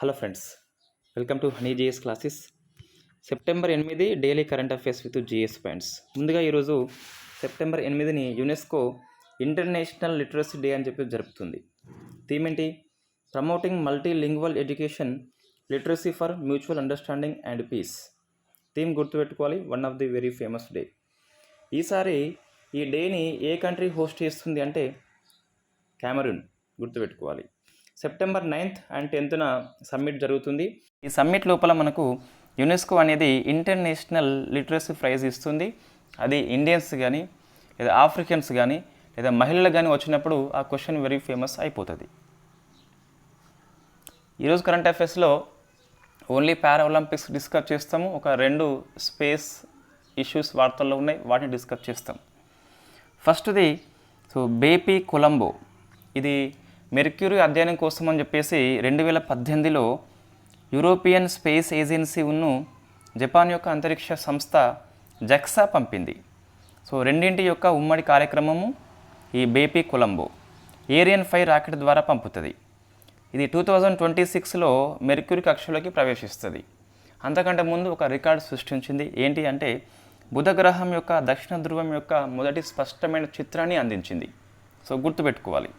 Hello friends welcome to Honey GS classes. September ఎనిమిది daily current affairs with GS points. ముందుగా ఈరోజు September ఎనిమిదిని UNESCO international literacy day అని చెప్పి జరుపుతుంది. థీమ్ ఏంటి? Promoting multilingual education literacy for mutual understanding and peace. Theme గుర్తుపెట్టుకోవాలి one of the very famous day. ఈసారి ఈ డేని ఏ కంట్రీ హోస్ట్ చేస్తుంది అంటే క్యామరూన్ గుర్తుపెట్టుకోవాలి. సెప్టెంబర్ నైన్త్ అండ్ టెన్త్న సమ్మిట్ జరుగుతుంది. ఈ సమ్మిట్ లోపల మనకు యునెస్కో అనేది ఇంటర్నేషనల్ లిటరసీ ప్రైజ్ ఇస్తుంది. అది ఇండియన్స్ కానీ లేదా ఆఫ్రికన్స్ కానీ లేదా మహిళలు కానీ వచ్చినప్పుడు ఆ క్వశ్చన్ వెరీ ఫేమస్ అయిపోతుంది. ఈరోజు కరెంట్ అఫైర్స్లో ఓన్లీ పారా ఒలింపిక్స్ డిస్కస్ చేస్తాము. ఒక రెండు స్పేస్ ఇష్యూస్ వార్తల్లో ఉన్నాయి. వాటిని డిస్కస్ చేస్తాం. ఫస్ట్ది సో బేపీ కొలంబో. ఇది మెర్క్యూరీ అధ్యయనం కోసం అని చెప్పేసి రెండు వేల పద్దెనిమిదిలో యూరోపియన్ స్పేస్ ఏజెన్సీ జపాన్ యొక్క అంతరిక్ష సంస్థ జక్సా పంపింది. సో రెండింటి యొక్క ఉమ్మడి కార్యక్రమము ఈ BepiColombo Ariane five rocket ద్వారా పంపుతుంది. ఇది టూ థౌజండ్ ట్వంటీ సిక్స్లో మెర్క్యూరీ కక్షలోకి ప్రవేశిస్తుంది. అంతకంటే ముందు ఒక రికార్డు సృష్టించింది. ఏంటి అంటే బుధ గ్రహం యొక్క దక్షిణ ధ్రువం యొక్క మొదటి స్పష్టమైన చిత్రాన్ని అందించింది. సో గుర్తుపెట్టుకోవాలి.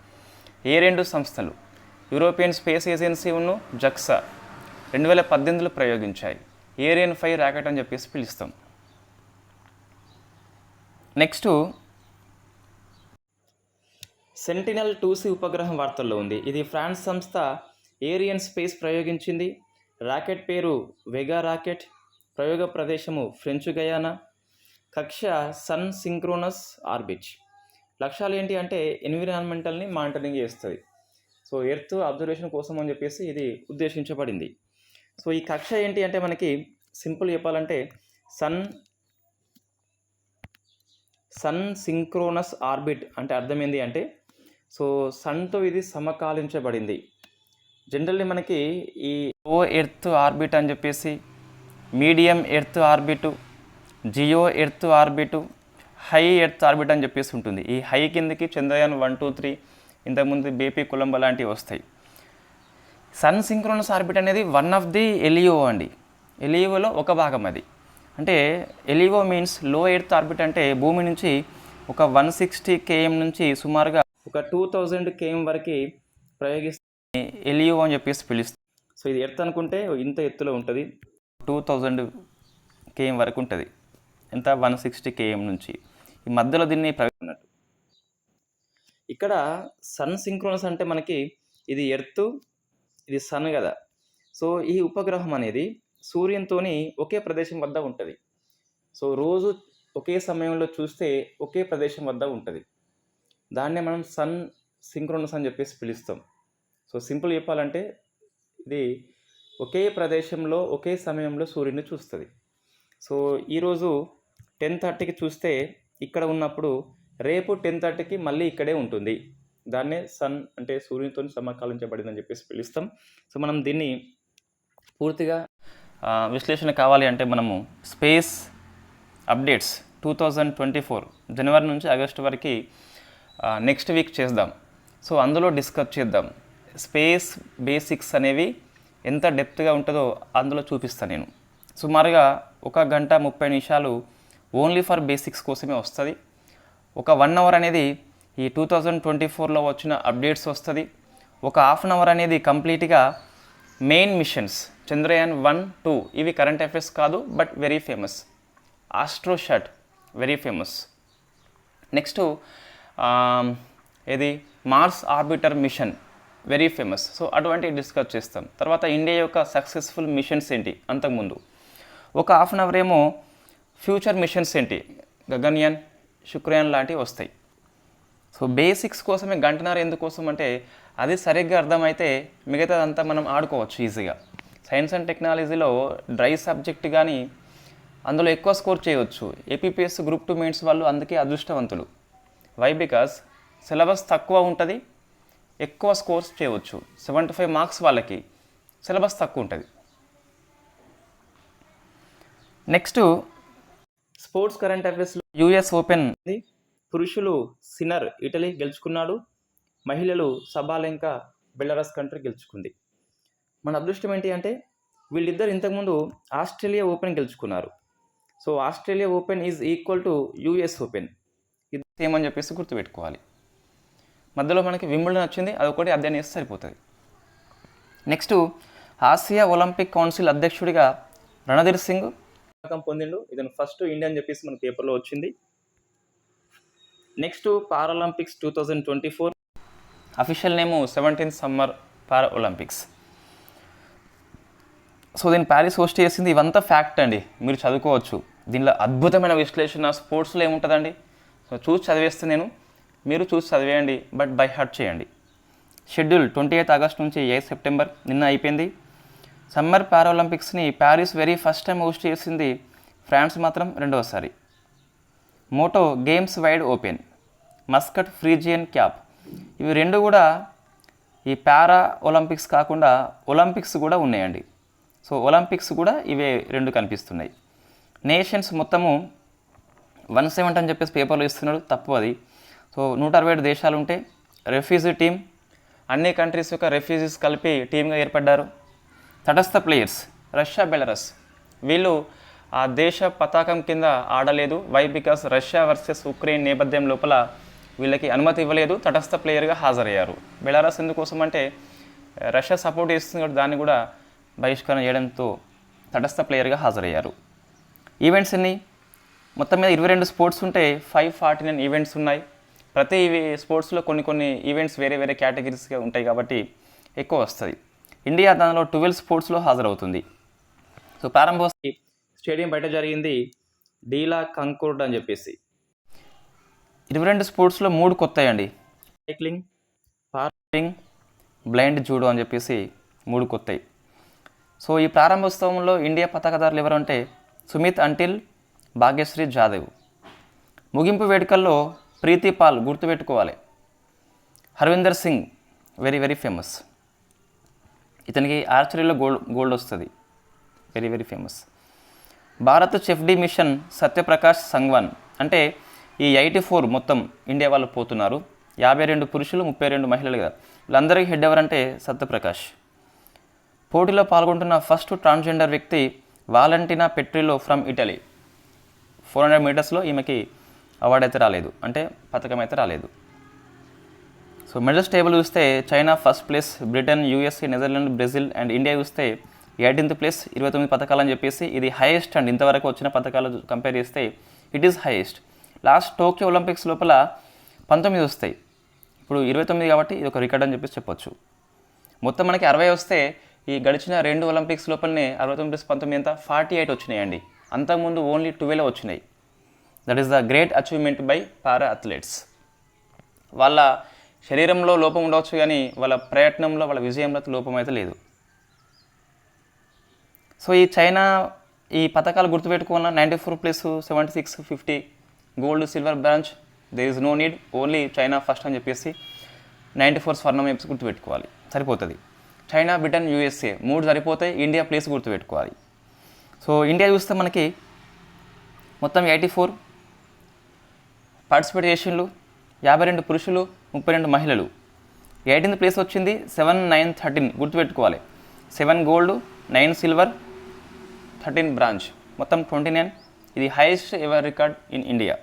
ఏ రెండు సంస్థలు యూరోపియన్ స్పేస్ ఏజెన్సీ జక్సా రెండు వేల పద్దెనిమిదిలో ప్రయోగించాయి. ఏరియన్ ఫైవ్ ర్యాకెట్ అని చెప్పేసి పిలుస్తాం. నెక్స్ట్ సెంటినల్ టూసి ఉపగ్రహం వార్తల్లో ఉంది. ఇది ఫ్రాన్స్ సంస్థ ఏరియన్ స్పేస్ ప్రయోగించింది. రాకెట్ పేరు వెగా రాకెట్. ప్రయోగ ప్రదేశము ఫ్రెంచ్ గయానా. కక్ష సన్ సింక్రోనస్ ఆర్బిట్. లక్ష్యాలు ఏంటి అంటే ఎన్విరాన్మెంటల్ని మానిటరింగ్ చేస్తుంది. సో ఎర్త్ అబ్జర్వేషన్ కోసం అని చెప్పేసి ఇది ఉద్దేశించబడింది. సో ఈ కక్ష ఏంటి అంటే మనకి సింపుల్ చెప్పాలంటే సన్ సన్ సింక్రోనస్ ఆర్బిట్ అంటే అర్థం ఏంటి అంటే సో సన్తో ఇది సమకాలించబడింది. జనరల్లీ మనకి ఈ ఓ ఎర్త్ ఆర్బిట్ అని చెప్పేసి medium earth orbit geo earth orbit high earth orbit అని చెప్పేసి ఉంటుంది. ఈ హై కిందకి చంద్రయాన్ వన్ టూ త్రీ ఇంతకుముందు బేపీ కులంబ లాంటివి వస్తాయి. సన్ సింక్రోనస్ ఆర్బిట్ అనేది వన్ ఆఫ్ ది ఎలియో అండి. ఎలియోలో ఒక భాగం అది. అంటే ఎలియో మీన్స్లో ఎర్త్ ఆర్బిట్ అంటే భూమి నుంచి ఒక వన్ సిక్స్టీ కేఎం నుంచి సుమారుగా ఒక టూ థౌజండ్ కేఎం వరకు ప్రయోగిస్తే ఎలియో అని చెప్పేసి పిలుస్తుంది సో ఇది ఎర్త్ అనుకుంటే ఇంత ఎత్తులో ఉంటుంది. టూ థౌజండ్ కేఎం వరకు ఉంటుంది. ఎంత? వన్ సిక్స్టీ కేఎం నుంచి. ఈ మధ్యలో దీన్ని ప్రవేశిస్తున్నట్టు ఇక్కడ సన్ సింక్రోనస్ అంటే మనకి ఇది ఎర్త్ ఇది సన్ కదా. సో ఈ ఉపగ్రహం అనేది సూర్యంతోని ఒకే ప్రదేశం వద్ద ఉంటుంది. సో రోజు ఒకే సమయంలో చూస్తే ఒకే ప్రదేశం వద్ద ఉంటుంది. దాన్నే మనం సన్ సింక్రోనస్ అని చెప్పేసి పిలుస్తాం. సో సింపుల్ చెప్పాలంటే ఇది ఒకే ప్రదేశంలో ఒకే సమయంలో సూర్యుని చూస్తుంది. సో ఈరోజు టెన్ థర్టీకి చూస్తే ఇక్కడ ఉన్నప్పుడు రేపు టెన్ థర్టీకి మళ్ళీ ఇక్కడే ఉంటుంది. దాన్నే సన్ అంటే సూర్యునితో సమకాలించబడిందని చెప్పేసి పిలుస్తాం. సో మనం దీన్ని పూర్తిగా విశ్లేషణ కావాలి అంటే మనము space updates two thousand twenty four జనవరి నుంచి ఆగస్టు వరకు నెక్స్ట్ వీక్ చేద్దాం. సో అందులో డిస్కస్ చేద్దాం. స్పేస్ బేసిక్స్ అనేవి ఎంత డెప్త్గా ఉంటుందో అందులో చూపిస్తాను నేను. సుమారుగా ఒక గంట ముప్పై నిమిషాలు ఓన్లీ ఫర్ బేసిక్స్ కోసమే వస్తుంది. ఒక వన్ అవర్ అనేది ఈ టూ థౌజండ్ ట్వంటీ ఫోర్లో వచ్చిన అప్డేట్స్ వస్తుంది. ఒక హాఫ్ అన్ అవర్ అనేది కంప్లీట్గా main missions Chandrayaan one two ఇవి కరెంట్ అఫైర్స్ కాదు but very famous. AstroSat very famous. Next ఇది Mars orbiter mission very famous. So అటువంటివి డిస్కస్ చేస్తాం. తర్వాత ఇండియా యొక్క సక్సెస్ఫుల్ మిషన్స్ ఏంటి అంతకుముందు? ఒక హాఫ్ అన్ అవర్ ఏమో ఫ్యూచర్ మిషన్స్ ఏంటి? గగన్యాన్ శుక్రయాన్ లాంటివి వస్తాయి. సో బేసిక్స్ కోసమే గంటనారు ఎందుకోసం అంటే అది సరిగ్గా అర్థమైతే మిగతాదంతా మనం ఆడుకోవచ్చు ఈజీగా. సైన్స్ అండ్ టెక్నాలజీలో డ్రై సబ్జెక్ట్ కానీ అందులో ఎక్కువ స్కోర్ చేయవచ్చు ఏపీపీఎస్ గ్రూప్ టూ మెయిన్స్ వాళ్ళు అందుకే అదృష్టవంతులు. వై? బికాస్ సిలబస్ తక్కువ ఉంటుంది ఎక్కువ స్కోర్స్ చేయవచ్చు సెవెంటీ ఫైవ్ మార్క్స్ వాళ్ళకి సిలబస్ తక్కువ ఉంటుంది. నెక్స్ట్ స్పోర్ట్స్ కరెంట్ అఫైర్స్లో యూఎస్ ఓపెన్. పురుషులు సిన్నర్ ఇటలీ గెలుచుకున్నాడు. మహిళలు సబాలెంక బెలరస్ కంట్రీ గెలుచుకుంది. మన అదృష్టం ఏంటి అంటే వీళ్ళిద్దరు ఇంతకుముందు ఆస్ట్రేలియా ఓపెన్ గెలుచుకున్నారు. So Australia open is equal to US open. ఇది సేమ్ అని చెప్పేసి గుర్తుపెట్టుకోవాలి. మధ్యలో మనకి వింబుల్డన్ వచ్చింది. అదొకటి అధ్యయనం చేస్తే సరిపోతుంది. నెక్స్ట్ ఆసియా ఒలింపిక్ కౌన్సిల్ అధ్యక్షుడిగా రణధీర్ సింగ్ పథకం పొందిండు. ఇతను ఫస్ట్ ఇండియా అని చెప్పేసి మన పేపర్లో వచ్చింది. Next Paralympics two thousand twenty four official name seventeenth summer para Olympics so దీన్ని ప్యారిస్ హోస్ట్ చేసింది ఇవంతా ఫ్యాక్ట్ అండి. మీరు చదువుకోవచ్చు. దీనిలో అద్భుతమైన విశ్లేషణ స్పోర్ట్స్లో ఏముంటుందండి? సో చూసి చదివేస్తే నేను. మీరు చూసి చదివేయండి బట్ బై హార్ట్ చేయండి. షెడ్యూల్ ట్వంటీ ఎయిత్ ఆగస్ట్ నుంచి ఎయిత్ సెప్టెంబర్ నిన్న అయిపోయింది. Summer పారాలింపిక్స్ని Paris very first time host చేసింది ఫ్రాన్స్ మాత్రం రెండవసారి. Motto games wide open mascot Phrygian cap. ఇవి రెండు కూడా ఈ పారా ఒలింపిక్స్ కాకుండా ఒలింపిక్స్ కూడా ఉన్నాయండి. సో ఒలింపిక్స్ కూడా ఇవే రెండు కనిపిస్తున్నాయి. నేషన్స్ మొత్తము వన్ సెవెంటీ అని చెప్పేసి పేపర్లో ఇస్తున్నాడు తప్పు అది. సో నూట అరవై ఏడు దేశాలు ఉంటే రెఫ్యూజీ టీం అన్ని కంట్రీస్ యొక్క రెఫ్యూజీస్ కలిపి టీమ్గా ఏర్పడ్డారు. తటస్థ ప్లేయర్స్ రష్యా బెలరస్. వీళ్ళు ఆ దేశ పతాకం కింద ఆడలేదు. Why because Russia versus Ukraine నేపథ్యం లోపల వీళ్ళకి అనుమతి ఇవ్వలేదు. తటస్థ ప్లేయర్గా హాజరయ్యారు. బెలారస్ ఎందుకోసం అంటే రష్యా సపోర్ట్ చేస్తుంది కాబట్టి దాన్ని కూడా బహిష్కరణ చేయడంతో తటస్థ ప్లేయర్గా హాజరయ్యారు. ఈవెంట్స్ ఎన్ని? మొత్తం మీద ఇరవై రెండు స్పోర్ట్స్ ఉంటే ఫైవ్ ఫార్టీ నైన్ ఈవెంట్స్ ఉన్నాయి. ప్రతి ఇవి స్పోర్ట్స్లో కొన్ని కొన్ని ఈవెంట్స్ వేరే వేరే కేటగిరీస్గా ఉంటాయి కాబట్టి ఎక్కువ వస్తుంది. ఇండియా దానిలో ట్వెల్వ్ స్పోర్ట్స్లో హాజరవుతుంది. సో ప్రారంభోత్సవం స్టేడియం బయట జరిగింది. డీలా కంకోర్డ్ అని చెప్పేసి. ఇరవై రెండు స్పోర్ట్స్లో మూడు కొత్తయండి. సైక్లింగ్ పార్లింగ్ బ్లైండ్ జూడో అని చెప్పేసి మూడు కొత్తవి సో ఈ ప్రారంభోత్సవంలో ఇండియా పతాకదారులు ఎవరంటే సుమిత్ అంటిల్ భాగ్యశ్రీ జాదవ్. ముగింపు వేడుకల్లో ప్రీతి పాల్ గుర్తుపెట్టుకోవాలి. Harvinder Singh very very famous. ఇతనికి ఆర్చరీలో గోల్డ్ గోల్డ్ వస్తుంది. Very very famous Bharat chef de mission Satyaprakash Sangwan అంటే ఈ ఎయిటీ ఫోర్ మొత్తం ఇండియా వాళ్ళు పోతున్నారు. యాభై రెండు పురుషులు ముప్పై రెండు మహిళలు కదా. వీళ్ళందరికీ హెడ్ ఎవరంటే సత్యప్రకాష్. పోటీలో పాల్గొంటున్న ఫస్ట్ ట్రాన్స్జెండర్ వ్యక్తి Valentina Petrillo from Italy. Four hundred మీటర్స్లో ఈమెకి అవార్డు అయితే రాలేదు. అంటే పథకం అయితే రాలేదు. సో మెడల్స్ టేబుల్ చూస్తే China first place Britain USA Netherland Brazil and India చూస్తే ఎయిటీన్త్ ప్లేస్ ఇరవై తొమ్మిది పథకాలు అని చెప్పేసి ఇది హైయెస్ట్ అండ్ ఇంతవరకు వచ్చిన పథకాలు కంపేర్ చేస్తే it is highest last Tokyo Olympics లోపల పంతొమ్మిది వస్తాయి. ఇప్పుడు ఇరవై తొమ్మిది కాబట్టి ఇది ఒక రికార్డ్ అని చెప్పేసి చెప్పొచ్చు. మొత్తం మనకి అరవై వస్తే ఈ గడిచిన రెండు ఒలింపిక్స్ లోపలనే అరవై తొమ్మిది ప్లస్ పంతొమ్మిది ఎంత? ఫార్టీ ఎయిట్ వచ్చినాయండి. అంతకుముందు ఓన్లీ ట్వెల్వ్ వచ్చినాయి. That is the great achievement by para athletes వాళ్ళ శరీరంలో లోపం ఉండవచ్చు కానీ వాళ్ళ ప్రయత్నంలో వాళ్ళ విజయంలో లోపం అయితే లేదు. సో ఈ చైనా ఈ పథకాలు గుర్తుపెట్టుకున్న ninety four plus seventy six fifty gold silver bronze there is no need only China first అని చెప్పేసి నైంటీ ఫోర్ స్వర్ణం చెప్పేసి గుర్తుపెట్టుకోవాలి. సరిపోతుంది. చైనా బ్రిటన్ యూఎస్ఏ మూడు సరిపోతాయి ఇండియా ప్లేస్ గుర్తుపెట్టుకోవాలి. సో ఇండియా చూస్తే మనకి మొత్తం ఎయిటీ ఫోర్ పార్టిసిపేట్ చేసిండ్రు యాభై రెండు పురుషులు ముప్పై రెండు మహిళలు. ఎయిటీన్త్ ప్లేస్ వచ్చింది సెవెన్ నైన్ థర్టీన్ గుర్తుపెట్టుకోవాలి. Seven gold nine silver thirteen bronze మొత్తం ట్వంటీ నైన్. ఇది highest ever record in India.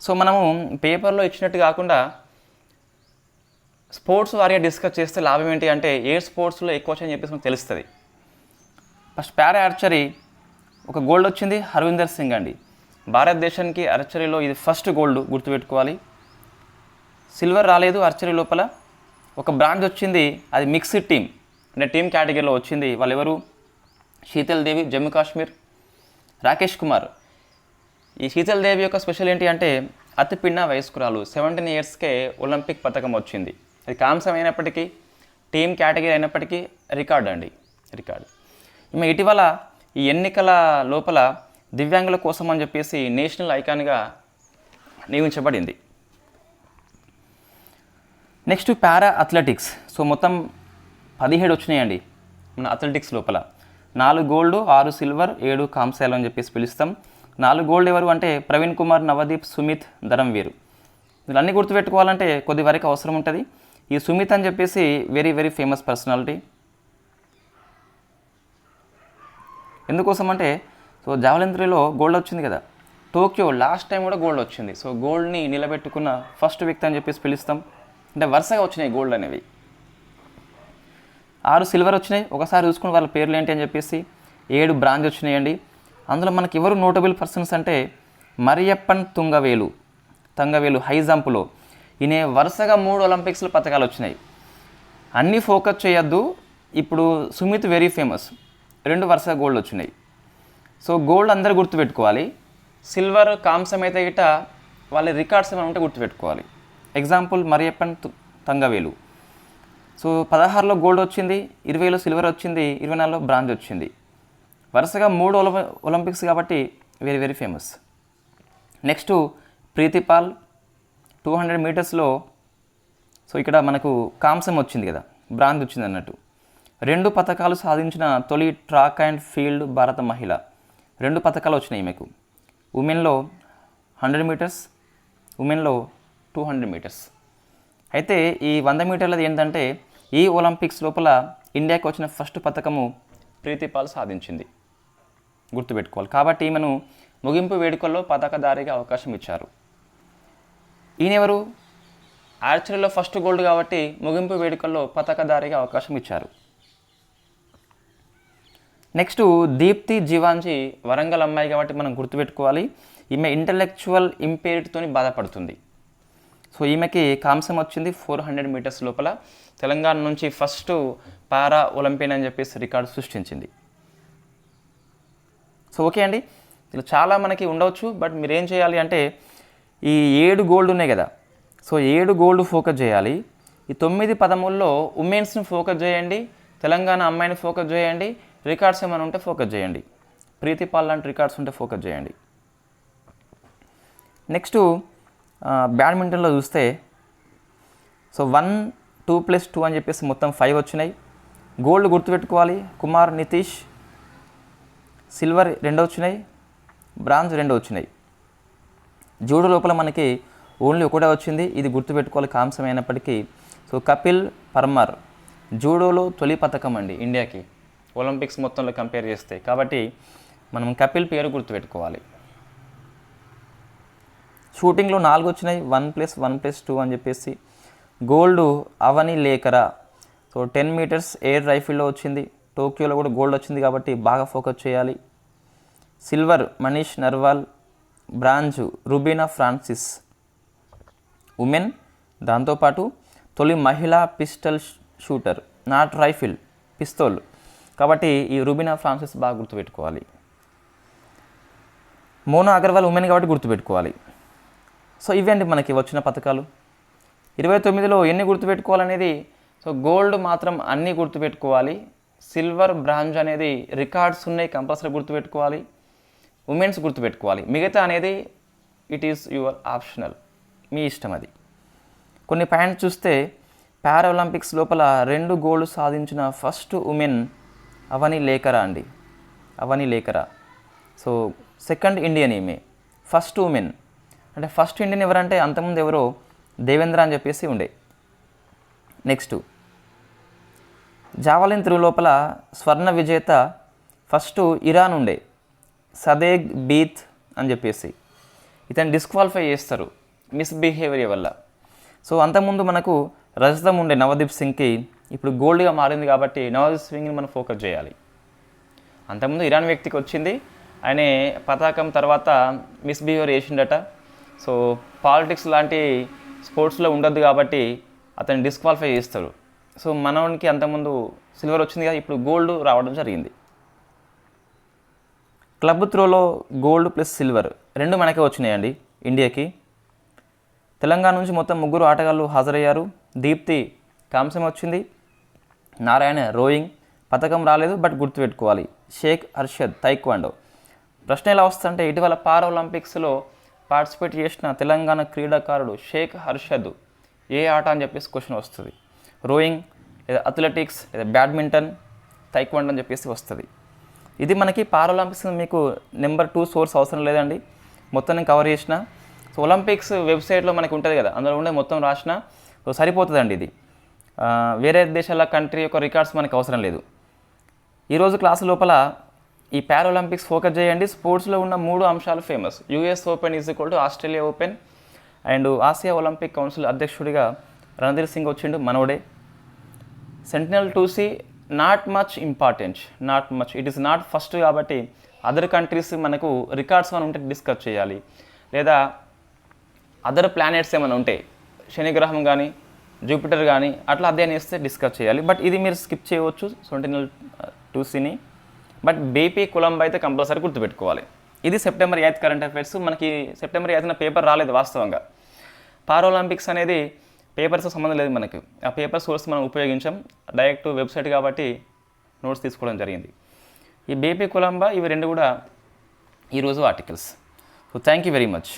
So మనము పేపర్లో ఇచ్చినట్టు కాకుండా స్పోర్ట్స్ వారిగా డిస్కస్ చేస్తే లాభం ఏంటి అంటే ఏ స్పోర్ట్స్లో ఎక్కువ వచ్చని చెప్పేసి మనకు తెలుస్తుంది. First para archery. ఒక గోల్డ్ వచ్చింది హర్విందర్ సింగ్ అండి. భారతదేశానికి ఆర్చరీలో ఇది ఫస్ట్ గోల్డ్ గుర్తుపెట్టుకోవాలి. సిల్వర్ రాలేదు ఆర్చరీ లోపల. ఒక బ్రాంచ్ వచ్చింది అది మిక్స్డ్ టీం అంటే టీం కేటగిరీలో వచ్చింది వాళ్ళు ఎవరు శీతల్ దేవి జమ్మూ కాశ్మీర్. రాకేష్ కుమార్. ఈ శీతల్ దేవి యొక్క స్పెషల్ ఏంటి అంటే అతిపిన్న వయస్కురాలు సెవెంటీన్ ఇయర్స్కే ఒలింపిక్ పథకం వచ్చింది. అది కాంసం అయినప్పటికీ టీం కేటగిరీ అయినప్పటికీ రికార్డ్ అండి రికార్డ్. ఈమె ఇటీవల ఈ ఎన్నికల లోపల దివ్యాంగుల కోసం అని చెప్పేసి నేషనల్ ఐకాన్గా నియమించబడింది. Next para athletics. సో మొత్తం పదిహేడు వచ్చినాయండి. మన అథ్లెటిక్స్ లోపల. నాలుగు గోల్డ్ ఆరు సిల్వర్ ఏడు కాంసాలు అని చెప్పేసి పిలుస్తాం. నాలుగు గోల్డ్ ఎవరు అంటే ప్రవీణ్ కుమార్ నవదీప్ సుమిత్ ధరంవీర్ వీళ్ళన్నీ గుర్తుపెట్టుకోవాలంటే కొద్ది వరకు అవసరం ఉంటుంది. ఈ సుమిత్ అని చెప్పేసి వెరీ వెరీ ఫేమస్ పర్సనాలిటీ. ఎందుకోసం అంటే సో జావలిన్ త్రీలో గోల్డ్ వచ్చింది కదా. టోక్యో లాస్ట్ టైం కూడా గోల్డ్ వచ్చింది. సో గోల్డ్ని నిలబెట్టుకున్న ఫస్ట్ వ్యక్తి అని చెప్పేసి పిలుస్తాం. అంటే వరుసగా వచ్చినాయి గోల్డ్ అనేవి. ఆరు సిల్వర్ వచ్చినాయి. ఒకసారి చూసుకుని వాళ్ళ పేర్లు ఏంటి అని చెప్పేసి ఏడు బ్రాంజ్ వచ్చినాయండి. అందులో మనకి ఎవరు నోటబుల్ పర్సన్స్ అంటే మరియప్పన్ తుంగవేలు. తంగవేలు హై జంప్లో ఈయన వరుసగా మూడు ఒలింపిక్స్లో పథకాలు వచ్చినాయి. అన్నీ ఫోకస్ చేయొద్దు. ఇప్పుడు సుమిత్ వెరీ ఫేమస్ రెండు వరుసగా గోల్డ్ వచ్చినాయి. సో గోల్డ్ అందరు గుర్తుపెట్టుకోవాలి. సిల్వర్ కాంసం అయితే గిట వాళ్ళ రికార్డ్స్ ఏమైనా ఉంటే గుర్తుపెట్టుకోవాలి. ఎగ్జాంపుల్ మరియప్పన్ తంగవేలు సో పదహారులో గోల్డ్ వచ్చింది ఇరవైలో సిల్వర్ వచ్చింది ఇరవై నాలుగులో బ్రాంజ్ వచ్చింది. వరుసగా మూడు ఒలింపి ఒలింపిక్స్ కాబట్టి very very famous next Preethipal two hundred మీటర్స్లో సో ఇక్కడ మనకు కాంసం వచ్చింది కదా బ్రాంజ్ వచ్చింది అన్నట్టు. రెండు పథకాలు సాధించిన తొలి ట్రాక్ అండ్ ఫీల్డ్ భారత మహిళ. రెండు పథకాలు వచ్చినాయి ఈమెకు. ఉమెన్లో హండ్రెడ్ మీటర్స్ ఉమెన్లో టూ హండ్రెడ్ మీటర్స్. అయితే ఈ వంద మీటర్లది ఏంటంటే ఈ ఒలింపిక్స్ లోపల ఇండియాకి వచ్చిన ఫస్ట్ పథకము ప్రీతిపాల్ సాధించింది. గుర్తుపెట్టుకోవాలి. కాబట్టి ఈమెను ముగింపు వేడుకల్లో పథకదారిగా అవకాశం ఇచ్చారు. ఈయనెవరు? ఆర్చరీలో ఫస్ట్ గోల్డ్ కాబట్టి ముగింపు వేడుకల్లో పథకదారిగా అవకాశం ఇచ్చారు. నెక్స్ట్ దీప్తి జీవాంజీ వరంగల్ అమ్మాయి కాబట్టి మనం గుర్తుపెట్టుకోవాలి. ఈమె ఇంటలెక్చువల్ ఇంపేరిటీతోని బాధపడుతుంది. సో ఈమెకి కాంసం వచ్చింది ఫోర్ హండ్రెడ్ మీటర్స్ లోపల. తెలంగాణ నుంచి ఫస్ట్ పారా ఒలింపియన్ అని చెప్పేసి రికార్డు సృష్టించింది. సో ఓకే అండి. ఇలా చాలా మనకి ఉండవచ్చు బట్ మీరేం చేయాలి అంటే ఈ ఏడు గోల్డ్ ఉన్నాయి కదా. సో ఏడు గోల్డ్ ఫోకస్ చేయాలి. ఈ తొమ్మిది పదమూడులో ఉమెన్స్ని ఫోకస్ చేయండి తెలంగాణ అమ్మాయిని ఫోకస్ చేయండి రికార్డ్స్ ఏమైనా ఉంటే ఫోకస్ చేయండి. ప్రీతిపాల్ లాంటి రికార్డ్స్ ఉంటే ఫోకస్ చేయండి. నెక్స్ట్ బ్యాడ్మింటన్లో చూస్తే so one two plus two అని చెప్పేసి మొత్తం ఫైవ్ వచ్చినాయి. గోల్డ్ గుర్తుపెట్టుకోవాలి. కుమార్ నితీష్ సిల్వర్ రెండు వచ్చినాయి. బ్రాంజ్ రెండు వచ్చినాయి. జూడో లోపల మనకి ఓన్లీ ఒకటే వచ్చింది. ఇది గుర్తుపెట్టుకోవాలి కాంసమైనప్పటికీ సో కపిల్ పర్మర్ జూడోలో తొలి పథకం అండి ఇండియాకి. ఒలింపిక్స్ మొత్తంలో కంపేర్ చేస్తే. కాబట్టి మనం కపిల్ పేరు గుర్తుపెట్టుకోవాలి. షూటింగ్లో నాలుగు వచ్చినాయి. One plus one plus two అని చెప్పేసి. Gold Avani Lekhara. So ten meters air రైఫిల్లో వచ్చింది. టోక్యోలో కూడా గోల్డ్ వచ్చింది కాబట్టి బాగా ఫోకస్ చేయాలి. Silver Manish Narwal bronze Rubina Francis. Women దాంతోపాటు తొలి మహిళా pistol shooter not rifle pistol. కాబట్టి ఈ రుబీనా ఫ్రాన్సిస్ బాగా గుర్తుపెట్టుకోవాలి. మోనా అగర్వాల్ ఉమెన్ కాబట్టి గుర్తుపెట్టుకోవాలి. సో ఇవండి మనకి వచ్చిన పథకాలు. ఇరవై తొమ్మిదిలో ఎన్ని గుర్తుపెట్టుకోవాలనేది సో గోల్డ్ మాత్రం అన్నీ గుర్తుపెట్టుకోవాలి. సిల్వర్ బ్రాంజ్ అనేది రికార్డ్స్ ఉన్నాయి కంపల్సరీ గుర్తుపెట్టుకోవాలి. ఉమెన్స్ గుర్తుపెట్టుకోవాలి. మిగతా అనేది ఇట్ ఈస్ యువర్ ఆప్షనల్ మీ ఇష్టం అది. కొన్ని పాయింట్స్ చూస్తే పారాలింపిక్స్ లోపల రెండు గోల్డ్ సాధించిన ఫస్ట్ ఉమెన్ అవని లేఖరా అండి. Avani Lekhara so second Indian ఈమె. First women. అంటే ఫస్ట్ ఇండియన్ ఎవరంటే అంతకుముందు ఎవరో దేవేంద్ర అని చెప్పేసి ఉండే. నెక్స్ట్ జావలిన్ త్రూ లోపల స్వర్ణ విజేత ఫస్ట్ ఇరాన్ ఉండే. సదేగ్ బీత్ అని చెప్పేసి. ఇతను డిస్క్వాలిఫై చేస్తారు. మిస్బిహేవియర్ వల్ల. సో అంతకుముందు మనకు రజతం ఉండే నవదీప్ సింగ్కి ఇప్పుడు గోల్డ్గా మారింది కాబట్టి నవదీప్ సింగ్ని మనం ఫోకస్ చేయాలి. అంతకుముందు ఇరాన్ వ్యక్తికి వచ్చింది. ఆయన పతాకం తర్వాత మిస్బిహేవియర్ చేసిండట. సో పాలిటిక్స్ లాంటి స్పోర్ట్స్లో ఉండదు కాబట్టి అతన్ని డిస్క్వాలిఫై చేస్తారు. సో మనోనికి అంతకుముందు సిల్వర్ వచ్చింది కదా ఇప్పుడు గోల్డ్ రావడం జరిగింది. క్లబ్ త్రోలో గోల్డ్ ప్లస్ సిల్వర్ రెండు మనకే వచ్చినాయండి ఇండియాకి. తెలంగాణ నుంచి మొత్తం ముగ్గురు ఆటగాళ్ళు హాజరయ్యారు. దీప్తి కాంసం వచ్చింది నారాయణ రోయింగ్ పథకం రాలేదు బట్ గుర్తుపెట్టుకోవాలి. షేక్ అర్షద్ తైక్వాండో. ప్రశ్న ఎలా వస్తుందంటే ఇటీవల పారా ఒలింపిక్స్లో పార్టిసిపేట్ చేసిన తెలంగాణ క్రీడాకారుడు షేక్ హర్షద్ ఏ ఆట అని చెప్పేసి క్వశ్చన్ వస్తుంది. రోయింగ్ లేదా అథ్లెటిక్స్ లేదా బ్యాడ్మింటన్ తైక్వాండో అని చెప్పేసి వస్తుంది. ఇది మనకి పారాలింపిక్స్ మీకు నెంబర్ టూ సోర్స్ అవసరం లేదండి. మొత్తం నేను కవర్ చేసిన. సో ఒలింపిక్స్ వెబ్సైట్లో మనకి ఉంటుంది కదా అందులో ఉండే మొత్తం రాసిన. సో సరిపోతుందండి ఇది. వేరే దేశాల కంట్రీ యొక్క రికార్డ్స్ మనకు అవసరం లేదు. ఈరోజు క్లాసు లోపల ఈ పారాలింపిక్స్ ఫోకస్ చేయండి. స్పోర్ట్స్లో ఉన్న మూడు అంశాలు famous US open is equal to Australia open and Asia Olympic council అధ్యక్షుడిగా రణధీర్ సింగ్ వచ్చిండు మనోడే Sentinel two C not much important not much it is not first కాబట్టి అదర్ కంట్రీస్ మనకు రికార్డ్స్ అని ఉంటే డిస్కస్ చేయాలి. లేదా అదర్ ప్లానెట్స్ ఏమైనా ఉంటాయి శనిగ్రహం కానీ జూపిటర్ కానీ అట్లా అధ్యయనం చేస్తే డిస్కస్ చేయాలి. బట్ ఇది మీరు స్కిప్ చేయవచ్చు సెంటినల్ టూసీని బట్ బీపీ కులంబ అయితే కంపల్సరీ గుర్తుపెట్టుకోవాలి. ఇది సెప్టెంబర్ ఎయిత్ కరెంట్ అఫైర్స్. మనకి సెప్టెంబర్ ఎయిత్న పేపర్ రాలేదు వాస్తవంగా. పారాలింపిక్స్ అనేది పేపర్స్తో సంబంధం లేదు మనకి. ఆ పేపర్ సోర్స్ మనం ఉపయోగించాం. డైరెక్ట్ వెబ్సైట్ కాబట్టి నోట్స్ తీసుకోవడం జరిగింది. ఈ బీపీ కులంబ ఇవి రెండు కూడా ఈరోజు articles. So thank you very much